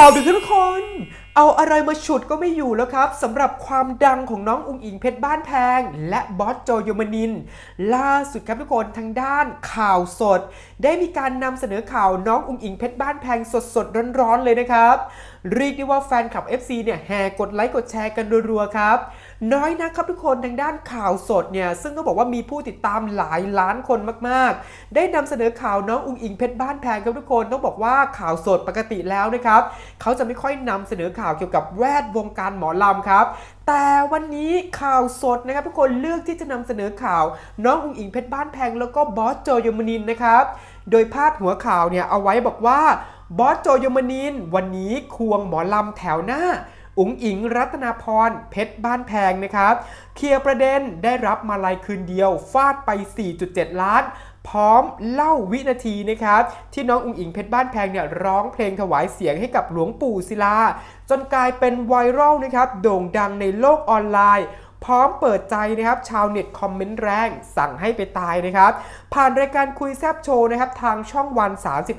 ข่าวดึกทุกคน เอาอะไรมาฉุดก็ไม่อยู่แล้วครับสำหรับความดังของน้องอุงอิงเพชรบ้านแพง และบอสโจโยมานิน ล่าสุดครับทุกคนทางด้านข่าวสด ได้มีการนำเสนอข่าวน้องอุ้งอิงเพชรบ้านแพงสดๆ ร้อนๆ เลยนะครับ เรียกได้ว่าแฟนคลับ FC เนี่ยแห่กดไลค์กดแชร์กันรัวๆ ครับ น้อยนะครับทุกคนทางด้านข่าวสดเนี่ยซึ่งต้องบอกว่ามีผู้ติดตามหลายล้านคนมากๆ ได้นำเสนอข่าวน้องอุ้งอิงเพชรบ้านแพงครับทุกคนต้องบอกว่าข่าวสดปกติแล้วนะครับเขาจะไม่ค่อยนำเสนอข่าวเกี่ยวกับแวดวงการหมอลำครับ แต่วันนี้ข่าวสดนะครับทุกคนเลือกที่จะนำเสนอข่าว น้องอุงอิงเพชรบ้านแพงแล้วก็บอสโจยมนินนะครับ โดยพาดหัวข่าวเนี่ยเอาไว้บอกว่าบอสโจยมนิน วันนี้ควงหมอลำแถวหน้าอุ๋งอิงรัตนาพรเพชรบ้านแพงนะครับ เคลียร์ประเด็นได้รับมาลัยคืนเดียว ฟาดไป 4.7 ล้าน พร้อมเล่าวินาทีนะครับที่น้องอุ๋งอิงเพชรบ้านแพงเนี่ยร้องเพลงถวายเสียงให้กับหลวงปู่ศิลา จนกลายเป็นไวรัลนะครับโด่งดังในโลกออนไลน์พร้อมเปิดใจนะครับชาวเน็ตคอมเมนต์แรงสั่งให้ไปตายนะครับ ผ่านรายการคุยแซบโชว์นะครับทางช่องวัน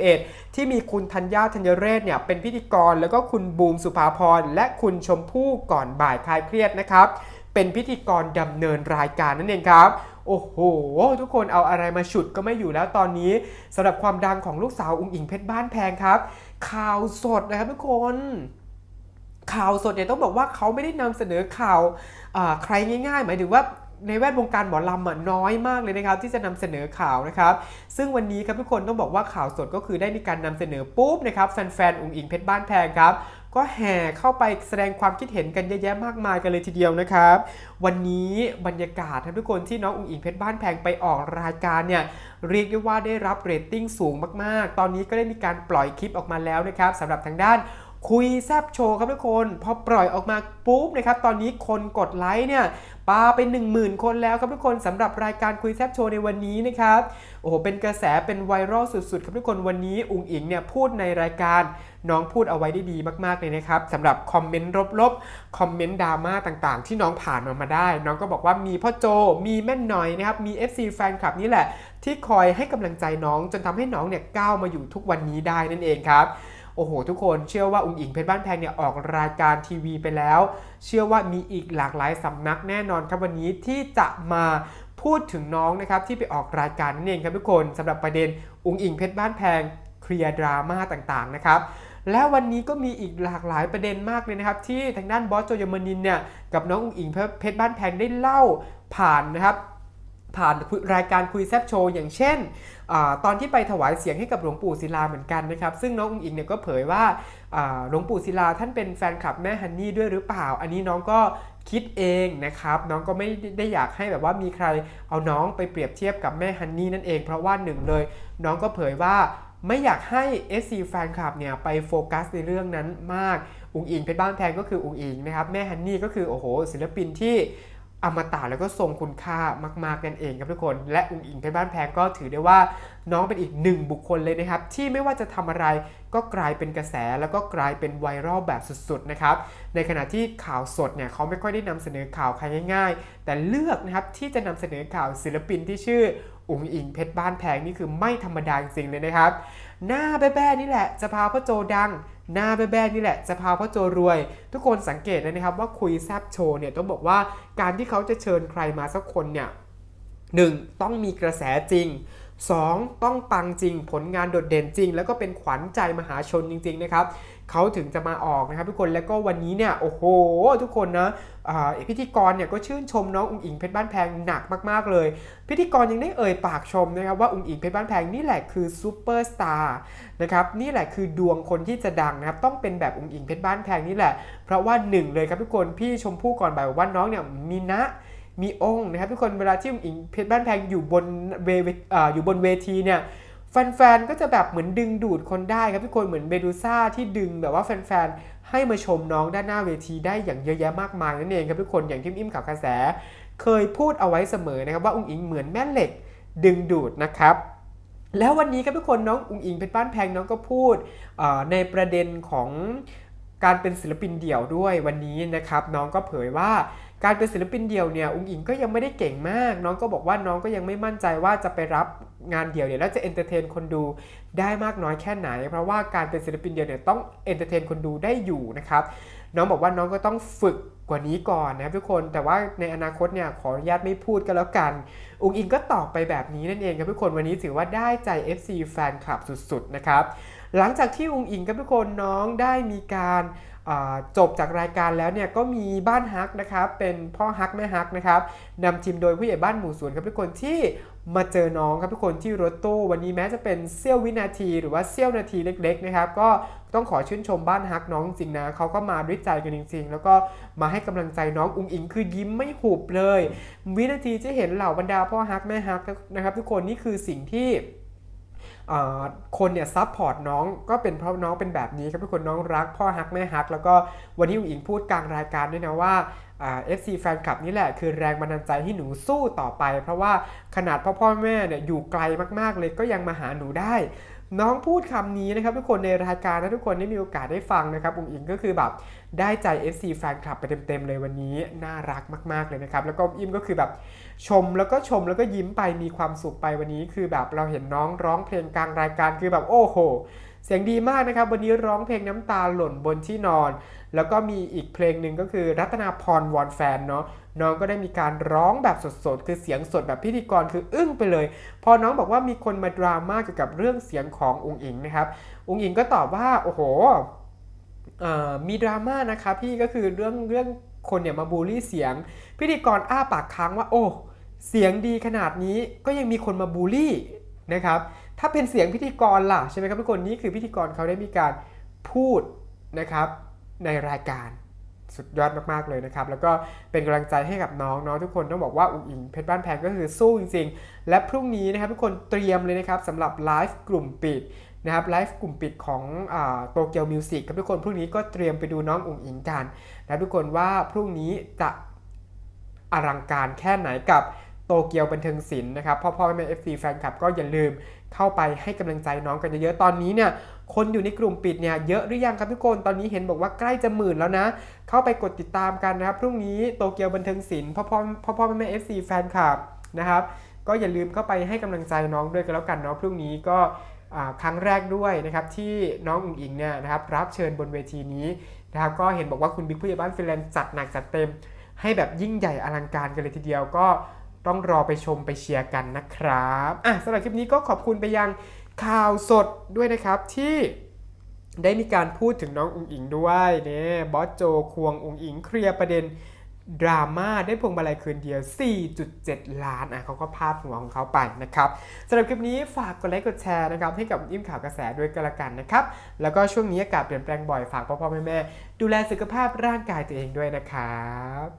31 ที่มีคุณธัญญาธัญเรศเนี่ยเป็นพิธีกร แล้วก็คุณบูมสุภาพรและคุณชมพู่ก่อนบ่ายคลายเครียดนะครับ เป็นพิธีกรดำเนินรายการนั่นเองครับ โอ้โห ทุกคนเอาอะไรมาฉุดก็ไม่อยู่แล้วตอนนี้สำหรับความดังของลูกสาวอุงอิงเพชรบ้านแพงครับ ข่าวสดนะครับทุกคนข่าวสดเนี่ยต้องบอกว่าเขาไม่ได้นำเสนอข่าวใครง่ายๆ หมายถึงว่าในแวดวงการหมอลำอะน้อยมากเลยนะครับ ที่จะนำเสนอข่าวนะครับ ซึ่งวันนี้ครับทุกคนต้องบอกว่าข่าวสดก็คือได้มีการนำเสนอปุ๊บนะครับแฟนๆองค์อิงเพชรบ้านแพงครับ ก็แห่เข้าไปแสดงความคิดเห็นกันเยอะแยะมากมายกันเลยทีเดียวนะครับ วันนี้บรรยากาศท่านทุกคนที่น้องอุ๋งอิงเพชรบ้านแพงไปออกรายการเนี่ยเรียกได้ว่าได้รับเรตติ้งสูงมากๆ ตอนนี้ก็ได้มีการปล่อยคลิปออกมาแล้วนะครับสำหรับทางด้าน คุยแซบโชว์ครับทุกคน พอปล่อยออกมาปุ๊บนะครับ ตอนนี้คนกดไลค์เนี่ยปาไป10,000 คนแล้วครับทุกคนสำหรับรายการคุยแซบโชว์ในวันนี้นะครับ โอ้โห เป็นกระแสเป็นไวรัลสุดๆ ครับทุกคนวันนี้อุงอิงเนี่ยพูดในรายการน้องพูดเอาไว้ได้ดีมากๆเลยนะครับสำหรับคอมเมนต์ลบๆคอมเมนต์ดราม่าต่างๆ ที่น้องผ่านมามาได้ น้องก็บอกว่ามีพ่อโจมีแม่นหน่อยนะครับมี FC แฟนคลับนี่แหละ ที่คอยให้กำลังใจน้องจนทำให้น้องเนี่ยก้าวมาอยู่ทุกวันนี้ได้นั่นเองครับ โอ้โห ทุกคนเชื่อว่าอุ๋งอิงเพชรบ้านแพงเนี่ยออกรายการทีวีไปแล้ว เชื่อว่ามีอีกหลากหลายสำนักแน่นอนครับวันนี้ที่จะมาพูดถึงน้องนะครับที่ไปออกรายการนั่นเองครับทุกคนสำหรับประเด็นอุ๋งอิงเพชรบ้านแพงเคลียร์ดราม่าต่างๆนะครับและวันนี้ก็มีอีกหลากหลายประเด็นมากเลยนะครับ ที่ทางด้านบอสโจยมนินเนี่ยกับน้องอุ๋งอิงเพชรบ้านแพงได้เล่าผ่านนะครับ ผ่านรายการคุยแซบโชว์อย่างเช่นอตอนที่ไปถวายเสียงให้กับหลวงปู่ศิลาเหมือนกันนะครับ ซึ่งน้องอุ๋งอิงเนี่ยก็เผยว่าอ่าหลวงปู่ศิลาท่านเป็นแฟนคลับแม่ฮันนี่ด้วยหรือเปล่า อันนี้น้องก็คิดเองนะครับ น้องก็ไม่ได้อยากให้แบบว่ามีใครเอาน้องไปเปรียบเทียบกับแม่ฮันนี่นั่นเองเพราะว่าหนึ่งเลย น้องก็เผยว่าไม่อยากให้ SC แฟนคลับเนี่ยไปโฟกัสในเรื่องนั้นมาก อุ๋งอิงเพชรบ้านแพงก็คืออุ๋งอิงนะครับ แม่ฮันนี่ก็คือโอ้โหศิลปินที่ อมตะแล้วก็ทรงคุณค่ามากๆนั่นเองครับทุกคน และอุ๋งอิงเพชรบ้านแพงก็ถือได้ว่าน้องเป็นอีกหนึ่งบุคคลเลยนะครับ ที่ไม่ว่าจะทำอะไรก็กลายเป็นกระแสแล้วก็กลายเป็นไวรัลแบบสุดๆนะครับ ในขณะที่ข่าวสดเนี่ยเขาไม่ค่อยได้นำเสนอข่าวใครง่ายๆ แต่เลือกนะครับที่จะนำเสนอข่าวศิลปินที่ชื่ออุ๋งอิงเพชรบ้านแพงนี่คือไม่ธรรมดาจริงๆเลยนะครับ หน้าแบ้ๆนี่แหละจะพาพ่อโจดัง หน้าแบ้ๆนี่แหละจะพาพ่อโจรวย ทุกคนสังเกตเลยนะครับว่าคุยแซบโชว์เนี่ยต้องบอกว่าการที่เขาจะเชิญใครมาสักคนเนี่ยหนึ่งต้องมีกระแสจริง 2. ต้องปังจริงผลงานโดดเด่นจริง แล้วก็เป็นขวัญใจมหาชนจริง ๆ นะครับ เขาถึงจะมาออกนะครับทุกคนแล้วก็วันนี้เนี่ยโอ้โห ทุกคนนะพิธีกรเนี่ยก็ชื่นชมน้องอุ๋งอิงเพชรบ้านแพงหนักมาก ๆ เลย พิธีกรยังได้เอ่ยปากชมนะครับว่าอุ๋งอิงเพชรบ้านแพงนี่แหละคือซูเปอร์สตาร์นะครับนี่แหละคือดวงคนที่จะดังนะครับต้องเป็นแบบอุ๋งอิงเพชรบ้านแพงนี่แหละ เพราะว่าหนึ่งเลยครับทุกคนพี่ชมพู่ก่อนบ่ายว่าน้องเนี่ยมีนะมีองค์นะครับทุกคนเวลาที่อุ๋งอิงเพชรบ้านแพงอยู่บนเวอยู่บนเวทีเนี่ย แฟนๆ ก็จะแบบเหมือนดึงดูดคนได้ครับทุกคนเหมือนเบดูซ่าที่ดึงแบบว่าแฟนๆ ให้มาชมน้องด้านหน้าเวทีได้อย่างเยอะแยะมากมายนั่นเองครับทุกคนอย่างที่อิ่มข่าวกระแส เคยพูดเอาไว้เสมอนะครับว่าอุ๋งอิงเหมือนแม่เหล็กดึงดูดนะครับแล้ววันนี้ครับทุกคนน้องอุ๋งอิงเพชรบ้านแพงน้องก็พูดในประเด็นของการเป็นศิลปินเดี่ยวด้วยวันนี้นะครับ น้องก็เผยว่า การเป็นศิลปินเดี่ยวเนี่ยอุ้งอิงก็ยังไม่ได้เก่งมาก น้องก็บอกว่าน้องก็ยังไม่มั่นใจว่าจะไปรับงานเดี่ยวเนี่ยแล้วจะเอนเตอร์เทนคนดูได้มากน้อยแค่ไหน เพราะว่าการเป็นศิลปินเดี่ยวเนี่ยต้องเอนเตอร์เทนคนดูได้อยู่นะครับน้องบอกว่าน้องก็ต้องฝึกกว่านี้ก่อนนะครับทุกคนแต่ว่าในอนาคตเนี่ยขออนุญาตไม่พูดกันแล้วกันอุงอิงก็ตอบไปแบบนี้นั่นเองครับทุกคนวันนี้ถือว่าได้ใจ FC แฟนคลับสุดๆนะครับหลังจากที่อุงอิงครับทุกคนน้องได้มีการ จบจากรายการแล้วเนี่ยก็มีบ้านฮักนะครับ เป็นพ่อฮักแม่ฮักนะครับนำทีมโดยผู้ใหญ่บ้านหมู่สวนครับทุกคนที่มาเจอน้องครับทุกคนที่รถตู้ วันนี้แม้จะเป็นเสี้ยววินาทีหรือว่าเสี้ยวนาทีเล็ก ๆ นะครับ ก็ต้องขอชื่นชมบ้านฮักน้องจริงนะเขาก็มาด้วยใจกันจริง ๆ แล้วก็มาให้กำลังใจน้องอุ้งอิงคือยิ้มไม่หุบเลย วินาทีที่เห็นเหล่าบรรดาพ่อฮักแม่ฮักนะครับ ทุกคนนี่คือสิ่งที่ คนเนี่ยซับพอร์ตน้องก็เป็นเพราะน้องเป็นแบบนี้ครับทุกคนน้องรัก พ่อฮักแม่ฮัก แล้วก็วันนี้อุ๋งอิงพูดกลางรายการด้วยนะว่าเอฟซีแฟนคลับนี่แหละคือแรงบันดาลใจให้หนูสู้ต่อไป เพราะว่าขนาดพ่อพ่อแม่เนี่ยอยู่ไกลมากๆเลยก็ยังมาหาหนูได้ น้องพูดคำนี้นะครับทุกคนในรายการนะทุกคนได้มีโอกาสได้ฟังนะครับอุ๋งอิงก็คือแบบได้ใจ FC แฟนคลับไปเต็มๆเลยวันนี้น่ารักมากๆเลยนะครับแล้วก็อิมก็คือแบบชมแล้วก็ชมแล้วก็ยิ้มไปมีความสุขไปวันนี้ คือแบบเราเห็นน้องร้องเพลงกลางรายการคือแบบโอ้โห เสียงดีมากนะครับ วันนี้ร้องเพลงน้ำตาหล่นบนที่นอน แล้วก็มีอีกเพลงหนึ่งก็คือรัตนาพรวอนแฟนเนาะน้องก็ได้มีการร้องแบบสดๆ คือเสียงสดแบบพิธีกรคืออึ้งไปเลย พอน้องบอกว่ามีคนมาดราม่าเกี่ยวกับเรื่องเสียงขององค์อิงนะครับ องค์อิงก็ตอบว่าโอ้โหมีดราม่านะครับพี่ก็คือเรื่องเรื่องคนเนี่ยมาบูลลี่เสียง พิธีกรอ้าปากค้างว่าโอ้เสียงดีขนาดนี้ก็ยังมีคนมาบูลลี่นะครับ ถ้าเป็นเสียงพิธีกรล่ะใช่ไหมครับทุกคนนี่คือพิธีกรเขาได้มีการพูดนะครับในรายการสุดยอดมากๆเลยนะครับ แล้วก็เป็นกำลังใจให้กับน้องเนาะทุกคนต้องบอกว่าอุ๋งอิงเพชรบ้านแพงก็คือสู้จริงๆ และพรุ่งนี้นะครับทุกคนเตรียมเลยนะครับสำหรับไลฟ์กลุ่มปิดนะครับไลฟ์กลุ่มปิดของโตเกียวมิวสิกครับทุกคนพรุ่งนี้ก็เตรียมไปดูน้องอุ๋งอิงกันนะทุกคนว่าพรุ่งนี้จะอลังการแค่ไหนกับโตเกียวบันเทิงศิลป์นะครับพ่อพ่อแม่เอฟซีแฟนคลับก็อย่าลืม เข้าไปให้กำลังใจน้องกันเยอะๆ ตอนนี้เนี่ยคนอยู่ในกลุ่มปิดเนี่ยเยอะหรือยังครับทุกคน ตอนนี้เห็นบอกว่าใกล้จะหมื่นแล้วนะ เข้าไปกดติดตามกันนะครับ พรุ่งนี้โตเกียวบันเทิงศิลป์พ่อพ่อพ่อพ่อแม่แม่เอฟซีแฟนคลับนะครับ ก็อย่าลืมเข้าไปให้กำลังใจน้องด้วยกันแล้วกันเนาะ พรุ่งนี้ก็ครั้งแรกด้วยนะครับที่น้องอุ๋งอิงเนี่ยนะครับรับเชิญบนเวทีนี้นะครับก็เห็นบอกว่าคุณบิ๊กผู้ใหญ่บ้านฟินแลนด์จัดหนักจัดเต็ม ให้แบบยิ่งใหญ่อลังการกันเลยทีเดียวก็ ต้องรอไปชมไปเชียร์กันนะครับอะสำหรับคลิปนี้ก็ขอบคุณไปยังข่าวสดด้วยนะครับที่ได้มีการพูดถึงน้องอุ๋งอิงด้วยเนี่ยบอสโจควงอุ๋งอิงเคลียร์ประเด็นดราม่าได้พวงมาลัยคืนเดียว 4.7 ล้านอะเขาก็พาดหัวของเขาไปนะครับสำหรับคลิปนี้ฝากกดไลค์กดแชร์นะครับให้กับอิ่มข่าวกระแสด้วยกันละกันนะครับ แล้วก็ช่วงนี้อากาศเปลี่ยนแปลงบ่อยฝากพ่อพ่อแม่แม่ดูแลสุขภาพร่างกายตัวเองด้วยนะครับ